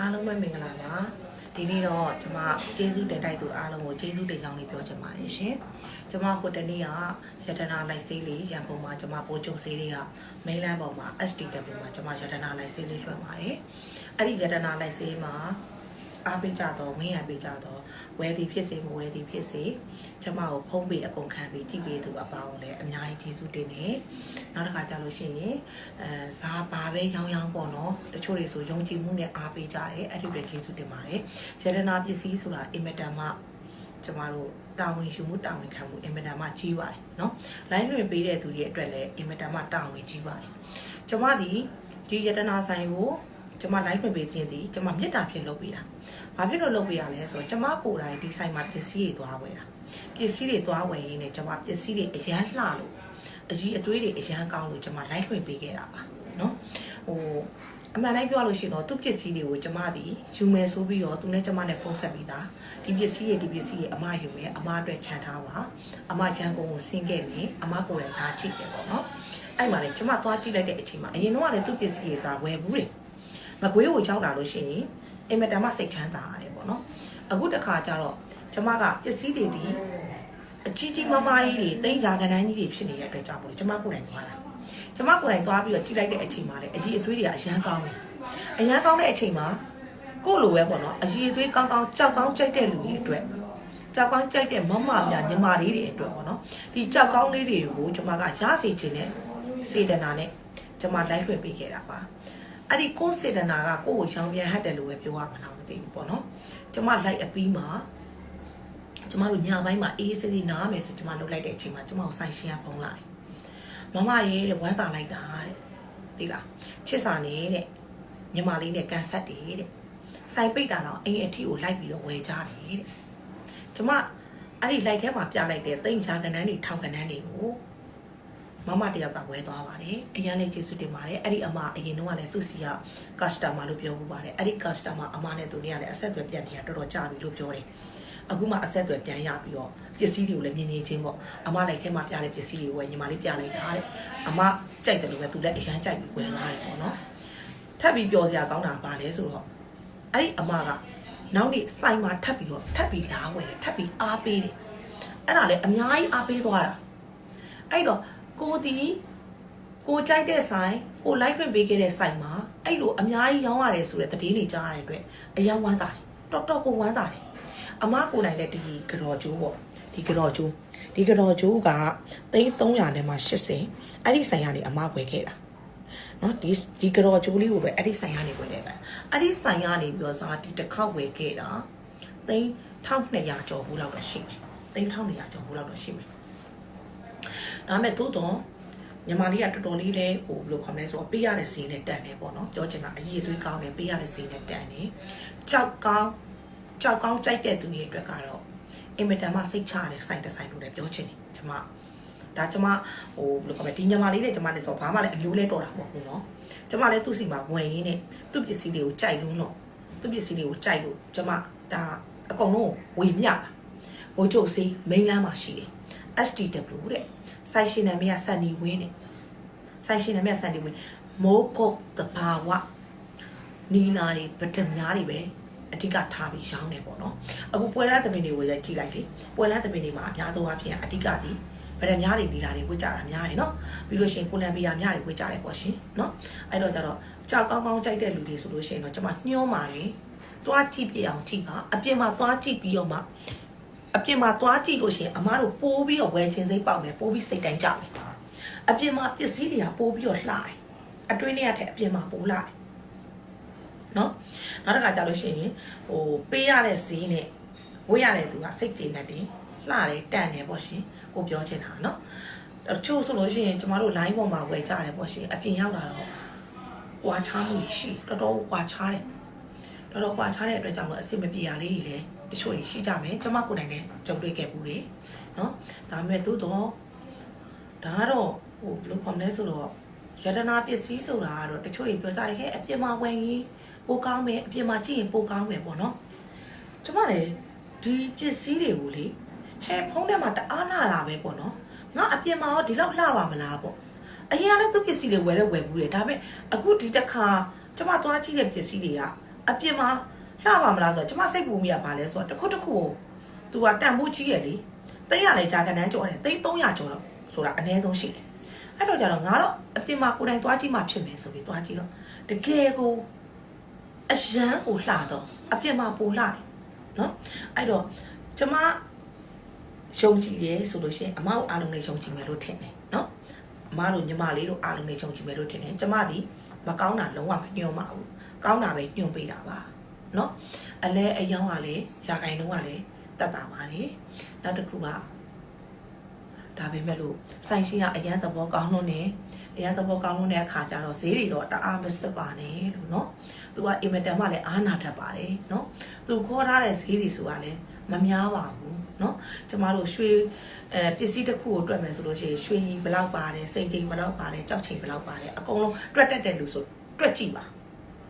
အားလုံးပဲမင်္ဂလာပါဒီနေ့တော့ကျွန်မကျေးဇူးတင်တိုက်သူအားလုံးကိုကျေးဇူးတင်ကြောင်းလေးပြောချင်ပါတယ်ရှင်ကျွန်မဟိုတနေ့ကရတနာလိုက်ဆေးလေးရန်ကုန်မှာကျွန်မပိုးချုပ်ဆေးတွေကမိန်းလန်းပေါ်မှာ STW မှာကျွန်မရတနာလိုက်ဆေးလေးလွှတ်ပါတယ်အဲ့ဒီရတနာလိုက်ဆေးမှာ အားပေးကြတော့ဝင်းရပေးကြတော့ဝဲသည်ဖြစ်စေမဝဲသည်ဖြစ်စေကျမကိုဖုံးပေးအကုန်ခံပြီးကြည့်ပေးသူအပေါင်းလည်းအများကြီးကျေးဇူးတင်နေနောက်တစ်ခါကြလို့ရှိရင်အဲဇာပါပဲရောင်းရောင်းပေါ့နော်တချို့တွေဆိုယုံကြည်မှုနဲ့အားပေးကြတယ်အဲ့ဒီလည်းကျေးဇူးတင်ပါတယ်ရတနာပစ္စည်းဆိုတာအင်မတန်မှကျမတို့တာဝန်ယူမှုတာဝန်ခံမှုအင်မတန်မှကြီးပါတယ်เนาะ line လွှင့်ပေးတဲ့သူတွေအတွက်လည်းအင်မတန်မှတာဝန်ကြီးပါတယ်ကျမဒီဒီရတနာဆိုင်ကို ကျမ live မပေးခြင်းသည်ကျမမေတ္တာဖြင့်လုပ်ပေးတာ။ဘာဖြစ်လို့လုပ်ပေးရလဲဆိုတော့ကျမကိုယ်တိုင်ဒီဆိုင်မှာပစ္စည်းတွေသွားဝယ်တာ။ပစ္စည်းတွေသွားဝယ်ရင်းနဲ့ကျမပစ္စည်းတွေအရန်လှလို့အကြီးအသွေးတွေအရန်ကောင်းလို့ကျမ live ဝင်ပေးခဲ့တာပါ။နော်။ဟိုအမှန်တိုင်းပြောလို့ရှိရင်တော့သူ့ပစ္စည်းတွေကိုကျမသည်ယူမယ်ဆိုပြီးတော့သူနဲ့ကျမနဲ့ဖုန်းဆက်ပြီးသားဒီပစ္စည်းရဲ့ဒီပစ္စည်းရဲ့အမယူမယ်အမအတွက်ခြံထားပါအမရန်ကုန်ကိုဆင်းခဲ့မယ်အမကိုယ်တိုင်လာကြည့်တယ်ပေါ့နော်အဲ့မှာလေကျမသွားကြည့်လိုက်တဲ့အချိန်မှာအရင်တော့လည်းသူ့ပစ္စည်းရေစာဝယ်ဘူးတယ် မကွေးကိုရောက်လာလို့ရှိရင်အင်မတန်မှစိတ်ချမ်းသာရတယ်ပေါ့နော်အခုတစ်ခါကျတော့ကျမကပစ္စည်းတွေဒီအကြီးကြီးမားမားကြီးတွေတိမ့်ရာကနန်းကြီးတွေဖြစ်နေတဲ့အတွက်ကြောင့်ပေါ့လေကျမကိုယ်တိုင်သွားတာကျမကိုယ်တိုင်သွားပြီးတော့ကြည့်လိုက်တဲ့အချိန်မှာလေအကြီးအသွေးတွေကအရန်ကောင်းတယ်အရန်ကောင်းတဲ့အချိန်မှာကိုယ့်လိုပဲပေါ့နော်အကြီးအသွေးကောင်းကောင်းကြောက်ကောင်းကြိုက်တဲ့လူတွေအတွက်ကြောက်ကောင်းကြိုက်တဲ့မမများညီမလေးတွေအတွက်ပေါ့နော်ဒီကြောက်ကောင်းလေးတွေကိုကျွန်မကရစေခြင်းနဲ့စေတနာနဲ့ကျွန်မလိုက်ဖွင့်ပေးခဲ့တာပါ အဲ့ဒီကိုယ်စေတနာကကိုယ့်ကိုချောင်းပြန်ဟတ်တယ်လို့ပဲပြောရမှာလားမသိဘူးပေါ့နော်ကျွန်မလိုက်အပြီးမှာကျွန်မတို့ညပိုင်းမှာအေးစစ်စစ်နားမယ်ဆိုကျွန်မလုပ်လိုက်တဲ့အချိန်မှာကျွန်မကိုဆိုင်ရှင်ကဖုန်းလာတယ်မမရဲ့တဲ့ဝမ်းသာလိုက်တာတဲ့သိလားချစ်စာနေတဲ့ညီမလေးနဲ့ကန်ဆက်တယ်တဲ့ဆိုင်ပိတ်တာတော့အိမ်အထီကိုလိုက်ပြီးတော့ဝယ်ကြတယ်တဲ့ကျမအဲ့ဒီ light ထဲမှာပြလိုက်တဲ့တိမ်ရှာကနန်းတွေထောင်ကနန်းတွေကို မမတယောက်ကဝဲသွားပါတယ်အရင်လေးကျေးဇူးတင်ပါတယ်အဲ့ဒီအမအရင်တော့ကလည်းသူ့စီက customer လို့ပြောဖို့ပါတယ်အဲ့ဒီ customer အမနဲ့သူเนี่ยလည်းအဆက်အသွယ်ပြတ်နေတာတော်တော်ကြာပြီလို့ပြောတယ်အခုမှအဆက်အသွယ်ပြန်ရပြီးတော့ပစ္စည်းတွေကိုလည်းမြင်မြင်ချင်းပေါ့အမလိုက်ထဲမှာပြတဲ့ပစ္စည်းတွေကိုဝယ်ညီမလေးပြလိုက်တာတဲ့အမကြိုက်တယ်လို့ပဲသူလည်းအရန်ကြိုက်ပြီးဝယ်သွားတယ်ပေါ့နော်ထပ်ပြီးပြောစရာကောင်းတာပါလဲဆိုတော့အဲ့ဒီအမက နောက်နေ့စိုင်မှာထပ်ပြီးတော့ထပ်ပြီးလာဝယ်တယ်ထပ်ပြီးအားပေးတယ်အဲ့ဒါလည်းအများကြီးအားပေးသွားတာအဲ့တော့ ကိုဒီကိုကြိုက်တဲ့ဆိုင်ကိုလိုက်ခွင့်ပေးခဲ့တဲ့ဆိုင်မှာအဲ့လိုအများကြီးရောင်းရတယ်ဆိုတဲ့သတင်းတွေကြားရတဲ့အတွက်အယံဝမ်းသာတယ်တော်တော်ကိုဝမ်းသာတယ်အမကိုနိုင်တဲ့ဒီကြော်ကျိုးပေါ့ဒီကြော်ကျိုးဒီကြော်ကျိုးကသိန်း300နဲ့မှ80အဲ့ဒီဆိုင်ကနေအမဝယ်ခဲ့တာနော်ဒီဒီကြော်ကျိုးလေးကိုပဲအဲ့ဒီဆိုင်ကနေဝယ်တယ်ပဲအဲ့ဒီဆိုင်ကနေပြီးတော့ဇာတိတစ်ခေါက်ဝယ်ခဲ့တာသိန်း1200ကျော်ဘူးလောက်တော့ရှိမယ်သိန်း1200ကျော်ဘူးလောက်တော့ရှိမယ် ဒါပေမဲ့သို့တော့ညီမလေးကတော်တော်လေးလဲဟိုဘယ်လိုခေါ်မလဲဆိုတော့ပေးရတဲ့စီးနဲ့တန်တယ်ပေါ့နော်ပြောချင်တာအရေးအသွေးကောင်းတယ်ပေးရတဲ့စီးနဲ့တန်တယ်ကြောက်ကောင်းကြောက်ကောင်းကြိုက်တဲ့သူတွေအတွက်ကတော့အင်မတန်မှစိတ်ချတဲ့ဆိုင်တစ်ဆိုင်လို့လည်းပြောချင်တယ်ကျွန်မ ဒါကျမဟိုဘယ်လိုခေါ်မလဲဒီညီမလေးနဲ့ကျမနဲ့ဆိုဘာမှလည်းအမျိုးလဲတော်တာမဟုတ်ဘူးเนาะကျမလည်းသူ့စီမှာဝင်ရင်းနဲ့သူ့ပစ္စည်းတွေကိုကြိုက်လို့တော့သူ့ပစ္စည်းတွေကိုကြိုက်လို့ကျမဒါအကုန်လုံးဝေမျှတာဘိုးချုပ်စီမိန်းလမ်းမှာရှိတယ် STW တဲ့ site ရှင်နာမည်ကစန်နီဝင်းတဲ့ site ရှင်နာမည်ကစန်နီဝင်းမိုးကုတ်တဘာဝနီလာတွေပထမများတွေပဲအဓိကထားပြီးရောင်းနေပေါ့နော်အခုပွဲလားသမီးတွေကိုလည်းကြည့်လိုက်လေပွဲလားသမီးတွေမှာအများဆုံးအဖြစ်အဓိကသည်ဗဒံများတွေလီလာတွေဝတ်ကြတာများတယ်နော်ပြီးလို့ရှိရင်ကိုလံဘီယာများတွေဝတ်ကြတယ်ပေါ့ရှင်နော်အဲ့တော့ကျတော့ကြောက်ကောင်းကောင်းကြိုက်တဲ့လူတွေဆိုလို့ရှိရင်တော့ကျွန်မညှိုးပါတယ်သွားကြည့်ပြအောင်ကြည့်ပါအပြင်မှာသွားကြည့်ပြီးတော့မှ အပြင်မှာသွားကြည့်လို့ရှိရင်အမားတို့ပိုးပြီးတော့ဝယ်ခြင်းစိတ်ပေါက်မယ်ပိုးပြီးစိတ်တိုင်းကြမယ်အပြင်မှာပစ္စည်းတွေကပိုးပြီးတော့လှတယ်အတွင်းထဲကထက်အပြင်မှာပိုးလှတယ်နော်နောက်တစ်ခါကျလို့ရှိရင်ဟိုပေးရတဲ့ဈေးနဲ့ဝေးရတဲ့သူကစိတ်ကြည်နေတယ်လှတယ်တန်တယ်ပေါ့ရှင်ကိုပြောချင်တာနော်တချို့ဆိုလို့ရှိရင်ကျမတို့ line ပေါ်မှာဝယ်ကြတယ်ပေါ့ရှင်အပြင်ရောက်လာတော့ကွာချားမှုရှိတော်တော်ကွာချားတယ်တော်တော်ကွာချားတဲ့အတွက်ကြောင့်မို့အဆင်မပြေရလေးတွေလည်းတ ချို့တွေရှိကြမယ်ကျမကိုယ်တိုင်လည်းကြုံတွေ့ခဲ့ဘူးလေနော်ဒါပေမဲ့သို့တော့ဒါကတော့ဟိုဘယ်လိုခေါ်မလဲဆိုတော့ယတနာပစ္စည်းဆိုတာကတော့တချို့တွေပြောကြတယ်ဟဲ့အပြင်မှာဝင်ရင်ပိုကောင်းမယ်အပြင်မှာကြည့်ရင်ပိုကောင်းမယ်ပေါ့နော်ကျမလည်းဒီပစ္စည်းတွေကိုလေဟဲဖုန်းထဲမှာတအားလာတာပဲပေါ့နော်ငါအပြင်မှာရောဒီလောက်လှပါမလားပေါ့အရင်ကလည်းသူပစ္စည်းတွေဝယ်တော့ဝယ်ဘူးလေဒါပေမဲ့အခုဒီတစ်ခါကျမသွားကြည့်တဲ့ပစ္စည်းတွေကအပြစ်မှာ လှပါမလားဆိုတော့ကျမစိတ်ပူမိရပါလဲဆိုတော့တစ်ခုတစ်ခုကို तू ကတန်ဖိုးကြီးရလေသိရလေဂျာကန်တန်းကြော်တယ်သိ300ကျော်တော့ဆိုတာအနည်းဆုံးရှိတယ်အဲ့တော့ကြတော့ငါတော့အပြစ်မှာကိုယ်တိုင်သွားကြည့်မှဖြစ်မယ်ဆိုပြီးသွားကြည့်တော့တကယ်ကိုအရန်ကိုလှတော့အပြစ်မှာပိုလှတယ်နော်အဲ့တော့ကျမယုံကြည်ရဲဆိုလို့ရှိရင်အမတို့အားလုံးလည်းယုံကြည်မယ်လို့ထင်တယ်နော်အမတို့ညီမလေးတို့အားလုံးလည်းယုံကြည်မယ်လို့ထင်တယ်ကျမဒီမကောင်းတာလုံးဝမညှို့မဘူးကောင်းတာပဲညှို့ပေးတာပါ နော်အလဲအယောင်းကလည်းယာကိုင်တုံးကလည်းတတ်တာပါတယ်နောက်တစ်ခုကဒါပေမဲ့လို့ဆိုင်ရှင်ကအရန်သဘောကောင်းလို့နေအရန်သဘောကောင်းလို့တဲ့အခါကျတော့ဈေးတွေတော့တအားမစစ်ပါနဲ့လို့နော်သူကအင်မတန်မှလည်းအားနာတတ်ပါတယ်နော်သူခေါ်ထားတဲ့ဈေးတွေဆိုတာလည်းမများပါဘူးနော်ကျမတို့ရွှေအဲပစ္စည်းတစ်ခုကိုတွက်မယ်ဆိုလို့ရှိရင်ရွှေကြီးဘယ်လောက်ပါတယ်စိတ်ကြီးဘယ်လောက်ပါတယ်ကြောက်ချိန်ဘယ်လောက်ပါတယ်အကုန်လုံးတွက်တတ်တဲ့လူဆိုတွက်ကြည့်ပါ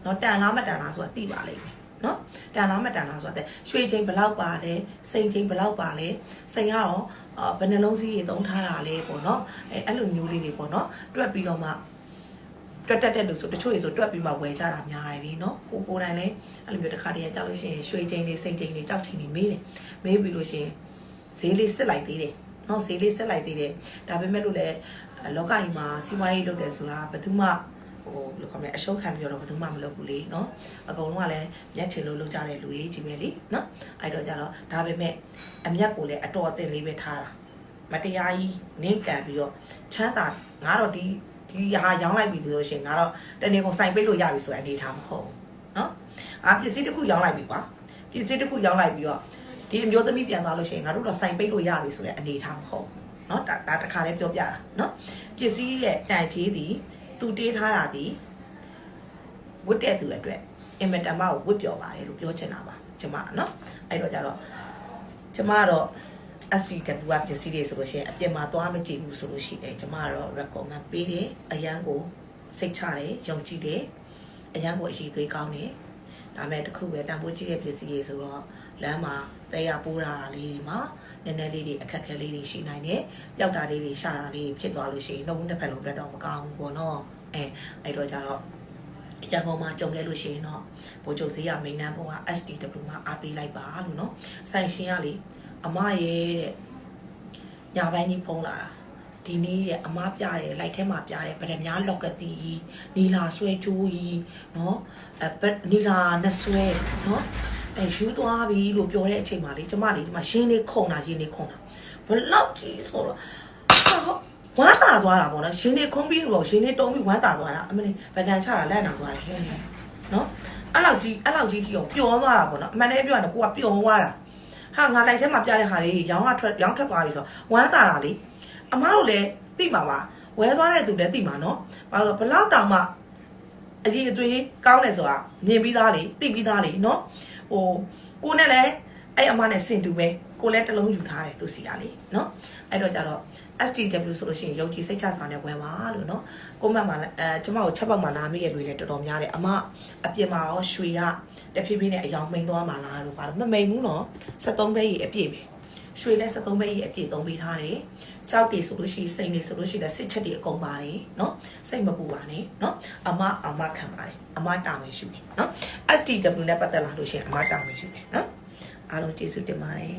နော်တန်လားမတန်လားဆိုတာသိပါလိမ့်မယ် နော်တန်လားမတန်လားဆိုတာတဲ့ရွှေချင်းဘယ်လောက်ပါတယ်စိန်ချင်းဘယ်လောက်ပါလဲစိန်ကတော့အာဘယ်နှလုံးစည်းတွေသုံးထားတာလဲပေါ့နော်အဲအဲ့လိုမျိုးလေးတွေပေါ့နော်တွက်ပြီးတော့မှတွက်တက်တဲ့လူဆိုတချို့ရေဆိုတွက်ပြီးမှဝယ်ကြတာများတယ်လीနော်ကိုကိုယ်တိုင်လည်းအဲ့လိုမျိုးတစ်ခါတည်းကြောက်လို့ရှိရင်ရွှေချင်းတွေစိန်ချင်းတွေကြောက်ချင်းတွေမေးတယ်မေးပြီးလို့ရှိရင်ဈေးလေးစစ်လိုက်သေးတယ်နော်ဈေးလေးစစ်လိုက်သေးတယ်ဒါပေမဲ့လို့လည်းလောကကြီးမှာစီးပွားရေးလုပ်တယ်ဆိုတာဘယ်သူမှ ဟိုဘယ်လိုခေါ်မလဲအရှုံးခံပြီးတော့ဘယ်သူမှမလုပ်ဘူးလေနော်အကုန်လုံးကလည်းမျက်ချင်လို့လုပ်ကြတဲ့လူကြီးကြီးပဲလေနော်အဲ့တော့ကြတော့ဒါပေမဲ့အမျက်ကိုလည်းအတော်အသင့်လေးပဲထားတာမတရားကြီးနင်းကန်ပြီးတော့ချမ်းသာငါတော့ဒီဒီဟာရောင်းလိုက်ပြီဆိုလို့ရှိရင်ငါတော့တနေ့ကုန်စိုင်ပိတ်လို့ရပြီဆိုတဲ့အနေထားမဟုတ်ဘူးနော်အာပစ္စည်းတစ်ခုရောင်းလိုက်ပြီကွာပစ္စည်းတစ်ခုရောင်းလိုက်ပြီးတော့ဒီအမျိုးသမီးပြန်သွားလို့ရှိရင်ငါတို့တော့စိုင်ပိတ်လို့ရပြီဆိုတဲ့အနေထားမဟုတ်ဘူးနော်ဒါဒါတစ်ခါလေးပြောပြတာနော်ပစ္စည်းရဲ့တန်ကြီးသည် သူတေးထားတာသည်ဝတ်တဲ့သူအတွက်အင်မတန်မှဝတ်ပြောပါတယ်လို့ပြောချင်တာပါကျမနော်အဲ့တော့ကြတော့ကျမတော့ SCW ကပစ္စည်းတွေဆိုလို့ရှိရင်အပြင်မှာသွားမကြည့်ဘူးဆိုလို့ရှိတယ်ကျမကတော့ recommend ပေးတယ်အရန်ကိုစိတ်ချတယ်ယုံကြည်တယ်အရန်ကိုအရေးသွေးကောင်းတယ်ဒါမဲ့တခုပဲတန်ဖိုးကြီးတဲ့ပစ္စည်းတွေဆိုတော့လမ်းမှာတရားပိုးတာလေးတွေမှာ နည်းနည်းလေးတွေအခက်အခဲလေးတွေရှိနိုင်တယ်ကြောက်တာလေးတွေရှာတာလေးဖြစ်သွားလို့ရှိရင်နှုတ်တစ်ဖက်လုံးအတွက်တော့မကောင်းဘူးပေါ့နော်အဲအဲ့တော့ကြတော့ရန်ကုန်မှာကြုံခဲ့လို့ရှိရင်တော့ဗိုလ်ချုပ်ဈေးရမိန်နန်းပေါ်က STW မှာအားပေးလိုက်ပါလို့နော်ဆိုင်ရှင်ကလေအမရဲ့တဲ့ညာပိုင်းကြီးဖုံးလာတာဒီနေ့ရဲ့အမပြတယ်လိုက်ထဲမှာပြတယ်ဗဒမြားလော့ကတီနီလာဆွဲကျိုးကြီးနော်အဲနီလာနဆွဲနော် အဲယူသွားပြီလို့ပြောတဲ့အချိန်မှာလေကျမလေးဒီမှာရှင်းလေးခုံတာရှင်းလေးခုံတာဘလောက်ကြီးဆိုတော့ဝမ်းတာသွားတာပေါ့နော်ရှင်းလေးခုံပြီးတော့ရှင်းလေးတုံးပြီးဝမ်းတာသွားတာအမလေးဗကန်ချတာလက်နာသွားတယ်ဟဲ့နော်အဲ့လောက်ကြီးအဲ့လောက်ကြီးတီအောင်ပျော်သွားတာပေါ့နော်အမှန်တည်းပြောရင်ကိုကပျော်သွားတာဟာငါလိုက်ထဲမှာပြတဲ့ဟာလေးရောင်းကထွက်ရောင်းထွက်သွားပြီဆိုဝမ်းတာတာလေအမားတို့လည်းသိမှာပါဝဲသွားတဲ့သူလည်းသိမှာနော်ဘာလို့ဘလောက်တောင်မှအကြီးအသွေးကောင်းတယ်ဆိုတာမြင်ပြီးသားလေသိပြီးသားလေနော် ဟိုကိုနဲ့လည်းအဲ့အမနဲ့စင်တူပဲကိုလည်းတစ်လုံးယူထားတယ်သူစီကလေနော်အဲ့တော့ကြတော့ STW ဆိုလို့ရှိရင်ယုံကြည်စိတ်ချစာနဲ့ဝယ်ပါလို့နော်ကိုမတ်မှာအဲကျမကိုချက်ပေါက်မှာလာမိရတွေလည်းတော်တော်များတယ်အမအပြင်မှာရောရွှေရတဖြည်းဖြည်းနဲ့အယောင်မိန်သွားမှာလားလို့ပါတော့မမိန်ဘူးနော်73ဘဲကြီးအပြည့်ပဲ ရွှေလည်း73ဘဲကြီးအပြည့်သုံးပေးထားတယ်ကြောက်တွေဆိုလို့ရှိရင်စိတ်တွေဆိုလို့ရှိရင်စစ်ချက်တွေအကုန်ပါတယ်နော်စိတ်မပူပါနဲ့နော်အမအမခံပါတယ်အမတာဝန်ရှိတယ်နော် STW နဲ့ပတ်သက်လာလို့ရှိရင်အမတာဝန်ရှိတယ်နော်အားလုံးကျေးဇူးတင်ပါတယ်